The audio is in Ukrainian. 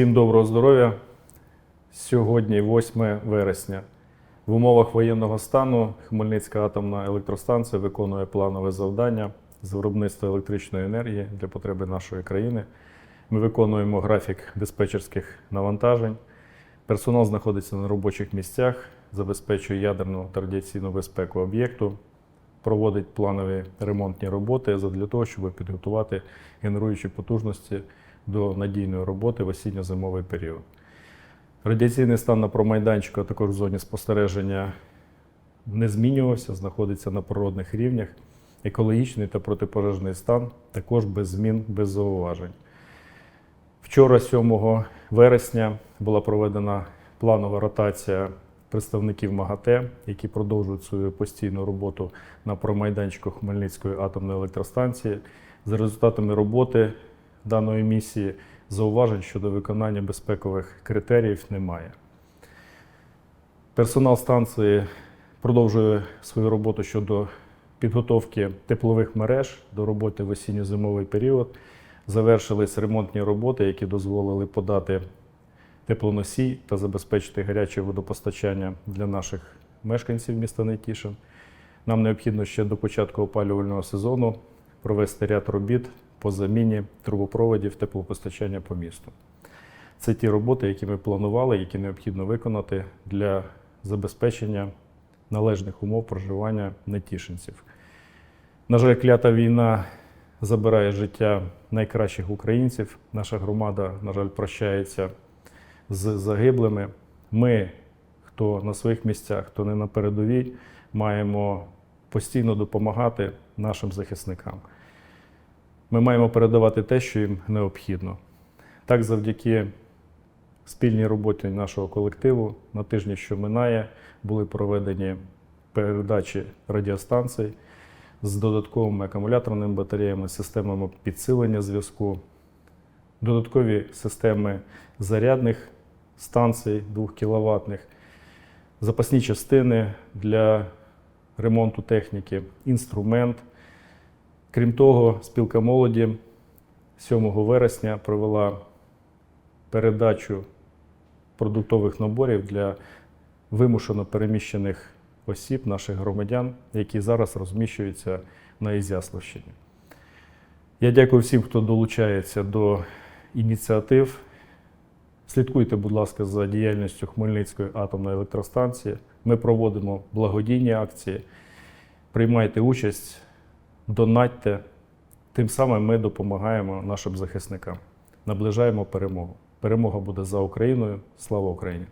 Всім доброго здоров'я. Сьогодні 8 вересня. В умовах воєнного стану Хмельницька атомна електростанція виконує планове завдання з виробництва електричної енергії для потреби нашої країни. Ми виконуємо графік диспетчерських навантажень. Персонал знаходиться на робочих місцях, забезпечує ядерну та радіаційну безпеку об'єкту, проводить планові ремонтні роботи для того, щоб підготувати генеруючі потужності до надійної роботи в осінньо-зимовий період. Радіаційний стан на промайданчику, а також в зоні спостереження не змінювався, знаходиться на природних рівнях. Екологічний та протипожежний стан також без змін, без зауважень. Вчора, 7 вересня, була проведена планова ротація представників МАГАТЕ, які продовжують свою постійну роботу на промайданчику Хмельницької атомної електростанції. За результатами роботи даної місії зауважень щодо виконання безпекових критеріїв немає. Персонал станції продовжує свою роботу щодо підготовки теплових мереж до роботи в осінньо-зимовий період. Завершились ремонтні роботи, які дозволили подати теплоносій та забезпечити гаряче водопостачання для наших мешканців міста Нетішин. Нам необхідно ще до початку опалювального сезону провести ряд робіт по заміні трубопроводів теплопостачання по місту. Це ті роботи, які ми планували, які необхідно виконати для забезпечення належних умов проживання нетішинців. На жаль, клята війна забирає життя найкращих українців. Наша громада, на жаль, прощається з загиблими. Ми, хто на своїх місцях, хто не на передовій, маємо постійно допомагати нашим захисникам. Ми маємо передавати те, що їм необхідно. Так, завдяки спільній роботі нашого колективу на тижні, що минає, були проведені передачі радіостанцій з додатковими акумуляторними батареями, системами підсилення зв'язку, додаткові системи зарядних станцій 2 кВт, запасні частини для ремонту техніки, інструмент. Крім того, спілка молоді 7 вересня провела передачу продуктових наборів для вимушено переміщених осіб, наших громадян, які зараз розміщуються на Ізяславщині. Я дякую всім, хто долучається до ініціатив. Слідкуйте, будь ласка, за діяльністю Хмельницької атомної електростанції. Ми проводимо благодійні акції. Приймайте участь, донатьте. Тим самим ми допомагаємо нашим захисникам. Наближаємо перемогу. Перемога буде за Україною. Слава Україні!